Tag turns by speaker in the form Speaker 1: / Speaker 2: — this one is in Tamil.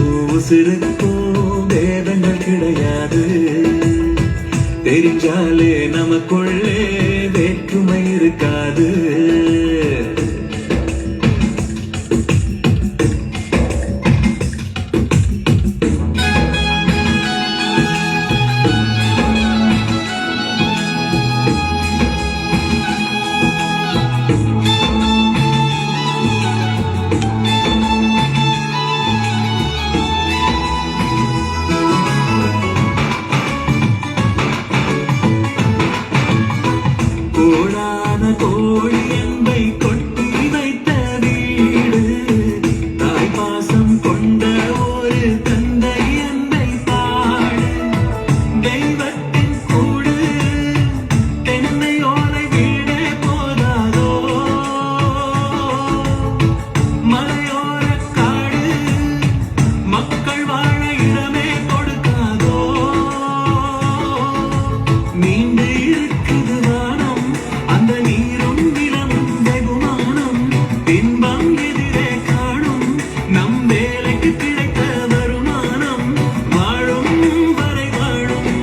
Speaker 1: உசிருக்கோ உசிருக்கோ வேதங்கள் கிடையாது. தெரிஞ்சாலே நமக்குள்ளே வேற்றுமை இருக்காது. நீண்டு இழுக்குது வானம். அந்த நீரும் நிலம் வெகுமானம். இன்பம் எதிரே காணும். நம் வேலைக்கு கிடைத்த வருமானம். வாழும் வரை வாழும்.